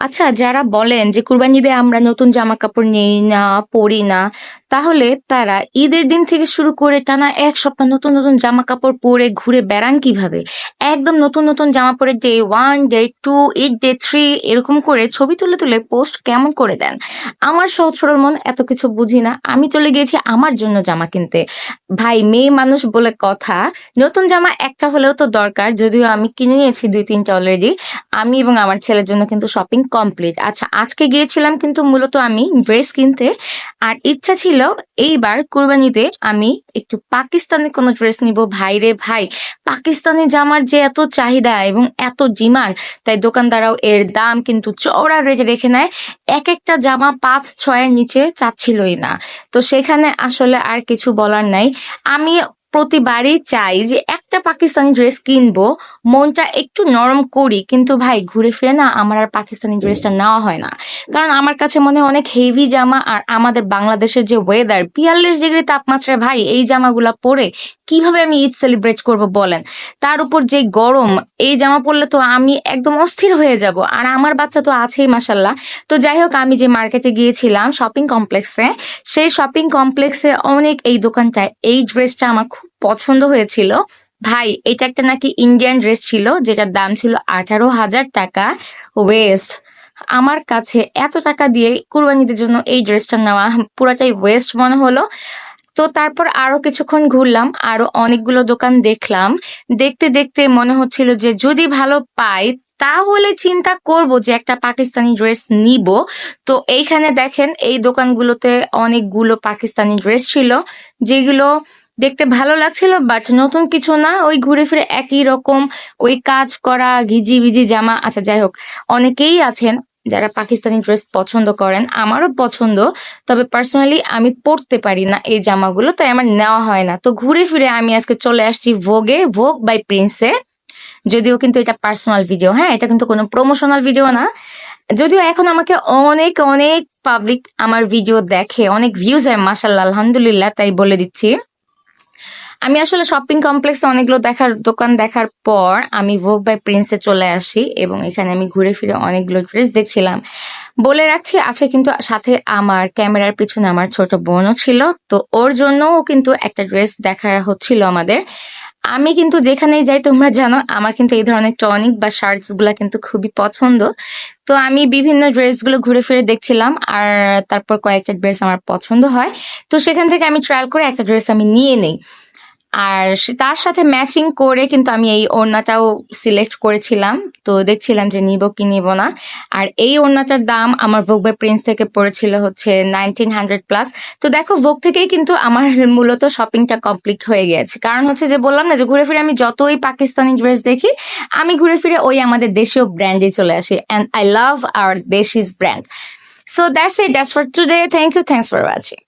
আচ্ছা যারা বলেন যে কুরবানি দিয়ে আমরা নতুন জামা কাপড় নেই না পরি না তাহলে তারা ঈদের দিন থেকে শুরু করে টানা এক সপ্তাহ নতুন নতুন জামা কাপড় পরে ঘুরে বেড়ান কীভাবে? একদম নতুন নতুন জামা পরে day one day two eight day three এরকম করে ছবি তুলে তুলে পোস্ট কেমন করে দেন? আমার সহজ সরল মন এত কিছু বুঝি না। আমি চলে গিয়েছি আমার জন্য জামা কিনতে। ভাই, মেয়ে মানুষ বলে কথা, নতুন জামা একটা হলেও তো দরকার। যদিও আমি কিনে নিয়েছি দুই তিনটা অলরেডি আমি এবং আমার ছেলের জন্য কিন্তু শপিং কমপ্লিট আচ্ছা আজকে গিয়েছিলাম কিন্তু মূলত আমি ড্রেস কিনতে। আর ইচ্ছা ছিল এইবার কোরবানিতে আমি একটু পাকিস্তানি কোনো ড্রেস নিব। ভাই রে ভাই, পাকিস্তানি জামার যে এত চাহিদা এবং এত ডিমান্ড, তাই দোকানদারাও এর দাম কিন্তু চওড়া রেটে রেখে নেয়। এক একটা জামা পাঁচ ছয়ের নিচে চাচ্ছিলই না। তো সেখানে আসলে আর কিছু বলার নাই। আমি প্রতিবারই চাই যে একটা পাকিস্তানি ড্রেস কিনবো মনটা একটু নরম করি কিন্তু ভাই ঘুরে ফিরে না আমার আর পাকিস্তানি ড্রেসটা নেওয়া হয় না। কারণ আমার কাছে মনে হয় অনেক হেভি জামা আর আমাদের বাংলাদেশের যে ওয়েদার বিয়াল্লিশ ডিগ্রি তাপমাত্রায় ভাই এই জামাগুলা পরে কীভাবে আমি ঈদ সেলিব্রেট করব বলেন? তার উপর যে গরম এই জামা পরলে তো আমি একদম অস্থির হয়ে যাব। আর আমার বাচ্চা তো আছেই মাসাল্লাহ তো যাই হোক আমি যে মার্কেটে গিয়েছিলাম শপিং কমপ্লেক্সে সেই শপিং কমপ্লেক্সে অনেক এই দোকানটায় এই ড্রেসটা আমার খুব পছন্দ হয়েছিল। ভাই, এটা একটা নাকি ইন্ডিয়ান ড্রেস ছিল, যেটার দাম ছিল আঠারো হাজার টাকা। ওয়েস্ট আমার কাছে এত টাকা দিয়ে কুরবানিদের জন্য এই ড্রেসটা নেওয়া পুরাটাই ওয়েস্ট মনে হলো। তো তারপর আরও কিছুক্ষণ ঘুরলাম, আরও অনেকগুলো দোকান দেখলাম। দেখতে দেখতে মনে হচ্ছিল যে যদি ভালো পাই, তাহলে চিন্তা করব যে একটা পাকিস্তানি ড্রেস নিব। তো এইখানে দেখেন, এই দোকানগুলোতে অনেকগুলো পাকিস্তানি ড্রেস ছিল, যেগুলো দেখতে ভালো লাগছিল বাট নতুন কিছু না। ওই ঘুরে ফিরে একই রকম, ওই কাজ করা ঘিজি বিজি জামা। আচ্ছা যাই হোক, অনেকেই আছেন যারা পাকিস্তানি ড্রেস পছন্দ করেন, আমারও পছন্দ, তবে পার্সোনালি আমি পরতে পারি না এই জামাগুলো, তাই আমার নেওয়া হয় না। তো ঘুরে ফিরে আমি আজকে চলে আসছি ভোগে ভোগ বাই প্রিন্সে যদিও কিন্তু এটা পার্সোনাল ভিডিও হ্যাঁ এটা কিন্তু কোনো প্রমোশনাল ভিডিও না। যদিও এখন আমাকে অনেক অনেক পাবলিক আমার ভিডিও দেখে, অনেক ভিউজ হয় মাসাল্লাহ আলহামদুলিল্লাহ, তাই বলে দিচ্ছি। আমি আসলে শপিং কমপ্লেক্সে অনেকগুলো দেখার দোকান দেখার পর আমি ভোগ বাই প্রিন্সে চলে আসি এবং এখানে আমি ঘুরে ফিরে অনেকগুলো ড্রেস দেখছিলাম। বলে রাখছি, আছে কিন্তু সাথে আমার ক্যামেরার পিছনে আমার ছোট বোনও ছিল, তো ওর জন্যও কিন্তু একটা ড্রেস দেখা হচ্ছিল আমাদের। আমি কিন্তু যেখানেই যাই, তোমরা জানো, আমার কিন্তু এই ধরনের টনিক বা শার্টসগুলা কিন্তু খুবই পছন্দ। তো আমি বিভিন্ন ড্রেসগুলো ঘুরে ফিরে দেখছিলাম, আর তারপর কয়েকটা ড্রেস আমার পছন্দ হয়। তো সেখান থেকে আমি ট্রায়াল করে একটা ড্রেস আমি নিয়ে নেই। আর তার সাথে ম্যাচিং করে কিন্তু আমি এই ওড়নাটাও সিলেক্ট করেছিলাম। তো দেখছিলাম যে নিব কি নিব না। আর এই ওড়নাটার দাম আমার ভোগ বাই প্রিন্স থেকে পড়েছিল হচ্ছে নাইনটিন হান্ড্রেড প্লাস তো দেখো ভোগ থেকেই কিন্তু আমার মূলত শপিংটা কমপ্লিট হয়ে গেছে। কারণ হচ্ছে যে বললাম না যে ঘুরে ফিরে আমি যতই পাকিস্তানি ড্রেস দেখি, আমি ঘুরে ফিরে ওই আমাদের দেশীয় ব্র্যান্ডে চলে আসি। And I love our desi's brand so that's it that's for today thank you thanks for watching